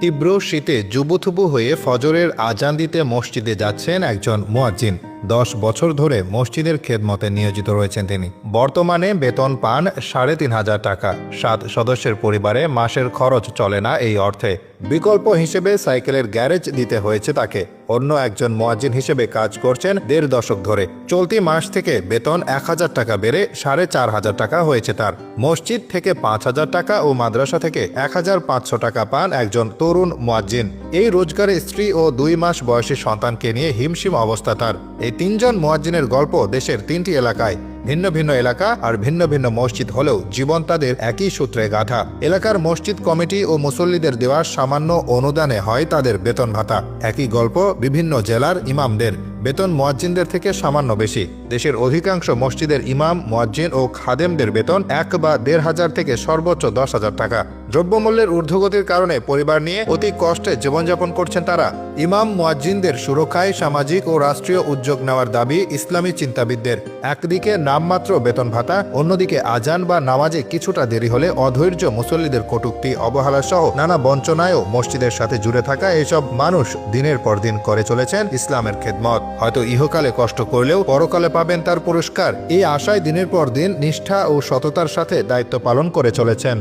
তীব্র শীতে জুবুথুবু হয়ে ফজরের আজান দিতে মসজিদে যাচ্ছেন একজন মুয়াজ্জিন। দশ বছর ধরে মসজিদের খেদমতে নিয়োজিত রয়েছেন তিনি। বর্তমানে বেতন পান সাড়ে তিন হাজার টাকা। সাত সদস্যের পরিবারে মাসের খরচ চলে না এই অর্থে। বিকল্প হিসেবে সাইকেলের গ্যারেজ দিতে হয়েছে তাকে। অন্য একজন মোয়াজ্জিন হিসেবে কাজ করছেন দেড় দশক ধরে। চলতি মাস থেকে বেতন এক হাজার টাকা বেড়ে সাড়ে চার হাজার টাকা হয়েছে তার। মসজিদ থেকে পাঁচ হাজার টাকা ও মাদ্রাসা থেকে এক হাজার পাঁচশো টাকা পান একজন তরুণ মোয়াজ্জিন। এই রোজগারে স্ত্রী ও দুই মাস বয়সী সন্তানকে নিয়ে হিমশিম অবস্থা তার। এই তিনজন মোয়াজ্জিনের গল্প দেশের তিনটি এলাকায় ভিন্ন ভিন্ন এলাকা আর ভিন্ন ভিন্ন মসজিদ হলেও জীবন তাদের একই সূত্রে গাঁথা। এলাকার মসজিদ কমিটি ও মুসল্লিদের দেওয়ার সামান্য অনুদানে হয় তাদের বেতন ভাতা একই গল্প বিভিন্ন জেলার ইমামদের। বেতন মোয়াজ্জিনদের থেকে সামান্য বেশি। দেশের অধিকাংশ মসজিদের ইমাম, মোয়াজ্জিন ও খাদেমদের বেতন এক বা দেড় হাজার থেকে সর্বোচ্চ দশ হাজার টাকা। দ্রব্যমূল্যের ঊর্ধ্বগতির কারণে পরিবার নিয়ে অতি কষ্টে জীবনযাপন করছেন তারা। ইমাম, মোয়াজ্জিনদের সুরক্ষায় সামাজিক ও রাষ্ট্রীয় উদ্যোগ নেওয়ার দাবি ইসলামী চিন্তাবিদদের। একদিকে নামমাত্র বেতন ভাতা, অন্যদিকে আজান বা নামাজে কিছুটা দেরি হলে অধৈর্য মুসল্লিদের কটূক্তি, অবহেলা সহ নানা বঞ্চনায়ও মসজিদের সাথে জুড়ে থাকা এসব মানুষ দিনের পর দিন করে চলেছেন ইসলামের খেদমত। হয়তো ইহকালে কষ্ট করলেও পরকালে পাবেন তার পুরস্কার। এই আশায় দিনের পর দিন নিষ্ঠা ও সততার সাথে দায়িত্ব পালন করে চলেছেন।